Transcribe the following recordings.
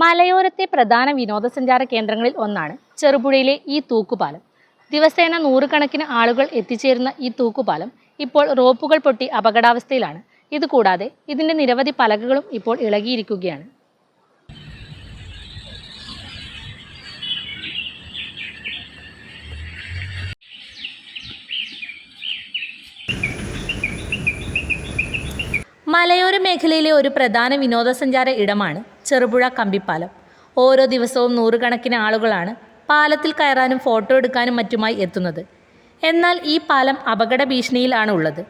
മലയോരത്തെ പ്രധാന വിനോദസഞ്ചാര കേന്ദ്രങ്ങളിൽ ഒന്നാണ് ചെറുപുഴയിലെ ഈ തൂക്കുപാലം. ദിവസേന നൂറുകണക്കിന് ആളുകൾ എത്തിച്ചേരുന്ന ഈ തൂക്കുപാലം ഇപ്പോൾ റോപ്പുകൾ പൊട്ടി അപകടാവസ്ഥയിലാണ്. ഇതുകൂടാതെ ഇതിന്റെ നിരവധി പലകകളും ഇപ്പോൾ ഇളകിയിരിക്കുകയാണ്. മലയോര മേഖലയിലെ ഒരു പ്രധാന വിനോദസഞ്ചാര ഇടമാണ് ചെറുപുഴ കമ്പിപ്പാലം. ഓരോ ദിവസവും നൂറുകണക്കിന് ആളുകളാണ് പാലത്തിൽ കയറാനും ഫോട്ടോ എടുക്കാനും മറ്റുമായി എത്തുന്നത്. എന്നാൽ ഈ പാലം അപകട ഭീഷണിയിലാണ് ഉള്ളത്.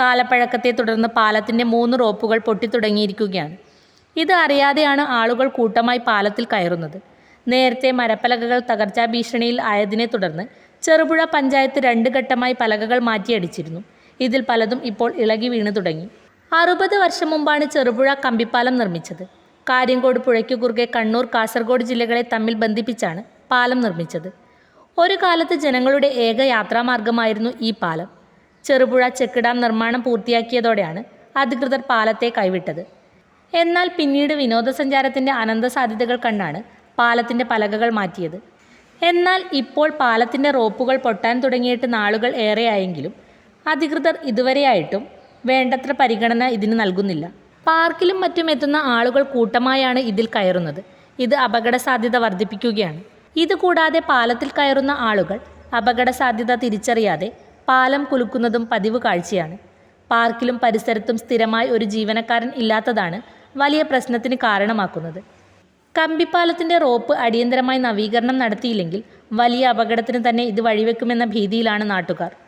കാലപ്പഴക്കത്തെ തുടർന്ന് പാലത്തിന്റെ മൂന്ന് റോപ്പുകൾ പൊട്ടിത്തുടങ്ങിയിരിക്കുകയാണ്. ഇത് അറിയാതെയാണ് ആളുകൾ കൂട്ടമായി പാലത്തിൽ കയറുന്നത്. നേരത്തെ മരപ്പലകകൾ തകർച്ചാ ഭീഷണിയിൽ ആയതിനെ തുടർന്ന് ചെറുപുഴ പഞ്ചായത്ത് രണ്ട് ഘട്ടമായി പലകകൾ മാറ്റിയടിച്ചിരുന്നു. ഇതിൽ പലതും ഇപ്പോൾ ഇളകി വീണു തുടങ്ങി. അറുപത് വർഷം മുമ്പാണ് ചെറുപുഴ കമ്പിപ്പാലം നിർമ്മിച്ചത്. കാര്യങ്കോട് പുഴയ്ക്കു കുറുകെ കണ്ണൂർ കാസർഗോഡ് ജില്ലകളെ തമ്മിൽ ബന്ധിപ്പിച്ചാണ് പാലം നിർമ്മിച്ചത്. ഒരു കാലത്ത് ജനങ്ങളുടെ ഏക യാത്രാമാർഗമായിരുന്നു ഈ പാലം. ചെറുപുഴ ചെക്ക് ഡാം നിർമ്മാണം പൂർത്തിയാക്കിയതോടെയാണ് അധികൃതർ പാലത്തെ കൈവിട്ടത്. എന്നാൽ പിന്നീട് വിനോദസഞ്ചാരത്തിന്റെ അനന്ത സാധ്യതകൾ കണ്ടാണ് പാലത്തിന്റെ പലകകൾ മാറ്റിയത്. എന്നാൽ ഇപ്പോൾ പാലത്തിന്റെ റോപ്പുകൾ പൊട്ടാൻ തുടങ്ങിയിട്ട് നാളുകൾ ഏറെയായെങ്കിലും അധികൃതർ ഇതുവരെയായിട്ടും വേണ്ടത്ര പരിഗണന ഇതിന് നൽകുന്നില്ല. പാർക്കിലും മറ്റും എത്തുന്ന ആളുകൾ കൂട്ടമായാണ് ഇതിൽ കയറുന്നത്. ഇത് അപകട സാധ്യത വർദ്ധിപ്പിക്കുകയാണ് ഇതുകൂടാതെ പാലത്തിൽ കയറുന്ന ആളുകൾ അപകട സാധ്യത തിരിച്ചറിയാതെ പാലം കുലുക്കുന്നതും പതിവ് കാഴ്ചയാണ്. പാർക്കിലും പരിസരത്തും സ്ഥിരമായി ഒരു ജീവനക്കാരൻ ഇല്ലാത്തതാണ് വലിയ പ്രശ്നത്തിന് കാരണമാക്കുന്നത്. കമ്പിപ്പാലത്തിന്റെ റോപ്പ് അടിയന്തരമായി നവീകരണം നടത്തിയില്ലെങ്കിൽ വലിയ അപകടത്തിന് തന്നെ ഇത് വഴിവെക്കുമെന്ന ഭീതിയിലാണ് നാട്ടുകാർ.